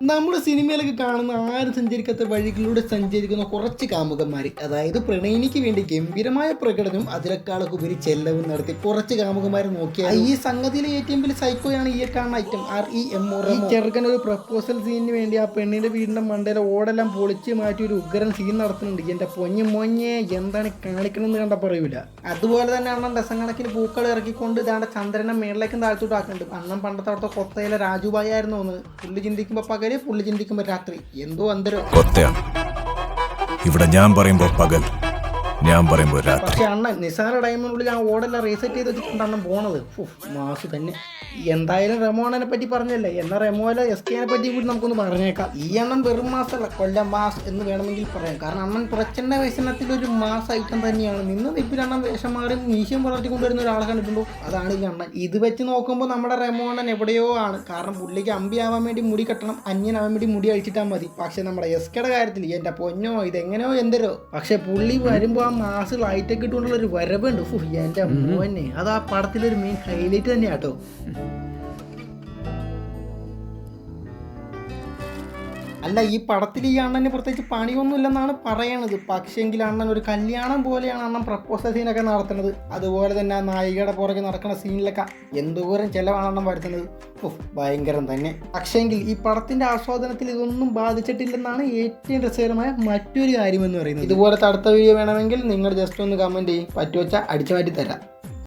നമ്മുടെ സിനിമയിലൊക്കെ കാണുന്ന ആരും സഞ്ചരിക്കാത്ത വഴികളിലൂടെ സഞ്ചരിക്കുന്ന കുറച്ച് കാമുകന്മാർ അതായത് പ്രണയിനിക്ക് വേണ്ടി ഗംഭീരമായ പ്രകടനം അതിനേക്കാളൊക്കെ ഉപരി ചെല്ലവും നടത്തി കുറച്ച് കാമുകന്മാർ നോക്കിയാൽ ഈ സംഗതിയിലെ ഏറ്റവും വലിയ സൈക്കോയാണ് ഈ കാണുന്ന item R E M or ചെറുക്കൻ ഒരു പ്രപ്പോസൽ സീനിന് വേണ്ടി ആ പെണ്ണിന്റെ വീടിന്റെ മണ്ടയിലെ ഓടെല്ലാം പൊളിച്ച് മാറ്റി ഒരു ഉഗ്രൻ സീൻ നടത്തുന്നുണ്ട്. എന്റെ പൊഞ്ഞു മൊഞ്ഞെ എന്താണ് കാണിക്കണമെന്ന് കണ്ട പറയൂല അതുപോലെ തന്നെ അണ്ണൻ ഡസൻ പൂക്കൾ ഇറക്കിക്കൊണ്ട് ഇതാണ്ട് ചന്ദ്രനെ മേളിലേക്കും താഴ്ത്തോട്ടാക്കുന്നുണ്ട് അണ്ണൻ പണ്ടത്തെ അവിടുത്തെ കൊത്തയിലെ രാജുബായി ആയിരുന്നു ഒന്ന് പുള്ളി ചിന്തിക്കുമ്പോ പകൽ ഫുള്ള് ചിന്തിക്കുമ്പോ രാത്രി എന്തോ അന്തരം ഇവിടെ ഞാൻ പറയുമ്പോ പകൽ. ഞാൻ പറയുമ്പോ രാത്രി. അണ്ണൻ നിസാര ടൈമിനുള്ളിൽ ആ ഓടെല്ലാം റീസെറ്റ് ചെയ്ത് വെച്ചിട്ടുണ്ട് അണ്ണൻ പോണത്. മാസ് തന്നെ. എന്തായാലും റെമോണനെ പറ്റി പറഞ്ഞല്ലേ? എന്നാ റെമോലെ എസ് കെനെ പറ്റി കൂടി നമുക്കൊന്ന് പറഞ്ഞേക്കാം. ഈ അണ്ണൻ വെറും മാസല്ല കൊല്ലം മാസ് എന്ന് വേണമെങ്കിൽ പറയാം. കാരണം അണ്ണൻ പ്രച്ഛന്ന വ്യസനത്തിൽ ഒരു മാസ് ഐറ്റം തന്നെയാണ്. നിന്ന് നിപ്പിൽ അണ്ണൻ വേഷം മാറി മീശം വളർത്തി കൊണ്ടുവരുന്ന ഒരാളെ കണ്ടിട്ടുണ്ടോ? അതാണ് ഈ അണ്ണൻ. ഇത് വെച്ച് നോക്കുമ്പോൾ നമ്മുടെ റെമോണൻ എവിടെയോ ആണ്. കാരണം പുള്ളിക്ക് അമ്പി ആവാൻ വേണ്ടി മുടി കെട്ടണം അന്യനാവാൻ വേണ്ടി മുടി അഴിച്ചിട്ടാൽ മതി. പക്ഷെ നമ്മുടെ എസ് കെയുടെ കാര്യത്തിൽ എന്റെ പൊന്നോ ഇതെങ്ങനെയോ എന്തരോ. പക്ഷെ പുള്ളി വരുമ്പോൾ ആ മാസ് ലൈറ്റൊക്കെ ഇട്ടുകൊണ്ടുള്ള ഒരു വരവുണ്ട്. ഫു എന്റെ മോനെ. അത് ആ പടത്തിലൊരു മെയിൻ ഹൈലൈറ്റ് തന്നെയാട്ടോ അല്ല ഈ പടത്തിൽ ഈ അണ്ണന് പ്രത്യേകിച്ച് പണിയൊന്നും ഇല്ലെന്നാണ് പറയണത്. പക്ഷേങ്കിൽ അണ്ണൻ ഒരു കല്യാണം പോലെയാണ് അണ്ണൻ പ്രപ്പോസൽ സീനൊക്കെ നടത്തുന്നത്. അതുപോലെ തന്നെ ആ നായികയുടെ പുറകെ നടക്കുന്ന സീനിലൊക്കെ എന്തോരം ചിലവാണ് അണ്ണൻ വരുത്തുന്നത്. ഉഫ്, ഭയങ്കരം തന്നെ. പക്ഷേങ്കിൽ ഈ പടത്തിന്റെ ആസ്വാദനത്തിൽ ഇതൊന്നും ബാധിച്ചിട്ടില്ലെന്നാണ് ഏറ്റവും രസകരമായ മറ്റൊരു കാര്യം എന്ന് പറയുന്നത്. ഇതുപോലത്തെ അടുത്ത വീഡിയോ വേണമെങ്കിൽ നിങ്ങൾ ജസ്റ്റ് ഒന്ന് കമന്റ് ചെയ്യും. പറ്റുവച്ച അടിച്ചു മാറ്റി തരാം